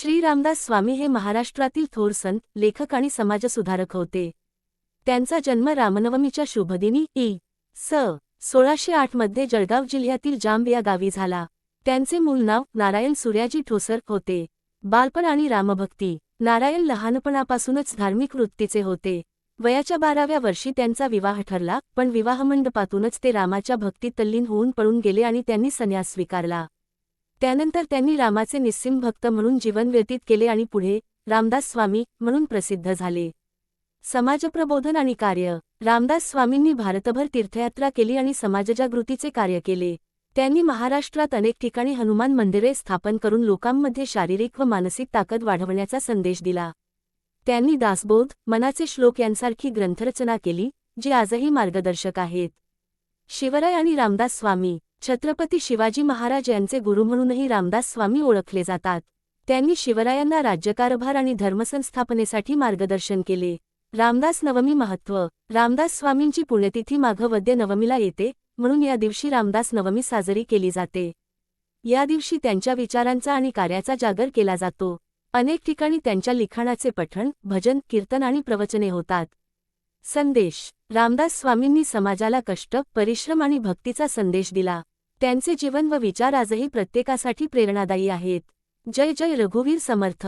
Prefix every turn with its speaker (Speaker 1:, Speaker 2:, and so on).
Speaker 1: श्री रामदास स्वामी हे महाराष्ट्रातील थोर संत लेखक आणि समाजसुधारक होते. त्यांचा जन्म रामनवमीच्या शुभदिनी इ स. सोळाशे आठमध्ये जळगाव जिल्ह्यातील जांब या गावी झाला. त्यांचे मूळ नाव नारायण सूर्याजी ठोसर होते. बालपण आणि रामभक्ती. नारायण लहानपणापासूनच धार्मिक वृत्तीचे होते. वयाच्या बाराव्या वर्षी त्यांचा विवाह ठरला पण विवाहमंडपातूनच ते रामाच्या भक्तीत तल्लीन होऊन पळून गेले आणि त्यांनी संन्यास स्वीकारला. त्यानंतर त्यांनी रामाचे निस्सिम भक्त म्हणून जीवन व्यतीत केले आणि पुढे रामदास स्वामी म्हणून प्रसिद्ध झाले. समाजप्रबोधन आणि कार्य. रामदास स्वामींनी भारतभर तीर्थयात्रा केली आणि समाजजागृतीचे कार्य केले. त्यांनी महाराष्ट्रात अनेक ठिकाणी हनुमान मंदिरे स्थापन करून लोकांमध्ये शारीरिक व मानसिक ताकद वाढवण्याचा संदेश दिला. त्यांनी दासबोध मनाचे श्लोक यांसारखी ग्रंथरचना केली जी आजही मार्गदर्शक आहेत. शिवराय आणि रामदास स्वामी. छत्रपती शिवाजी महाराज यांचे गुरु म्हणूनही रामदास स्वामी ओळखले जातात. त्यांनी शिवरायांना राज्यकारभार आणि धर्मसंस्थापनेसाठी मार्गदर्शन केले. रामदास नवमी महत्त्व रामदास स्वामींची पुण्यतिथी माघवद्य नवमीला येते म्हणून या दिवशी रामदास नवमी साजरी केली जाते. या दिवशी त्यांच्या विचारांचा आणि कार्याचा जागर केला जातो. अनेक ठिकाणी त्यांच्या लिखाणाचे पठण भजन कीर्तन आणि प्रवचने होतात. संदेश. रामदास स्वामींनी समाजाला कष्ट परिश्रम आणि भक्तीचा संदेश दिला. त्यांचे जीवन व विचार आजही प्रत्येकासाठी प्रेरणादायी आहेत. जय जय रघुवीर समर्थ.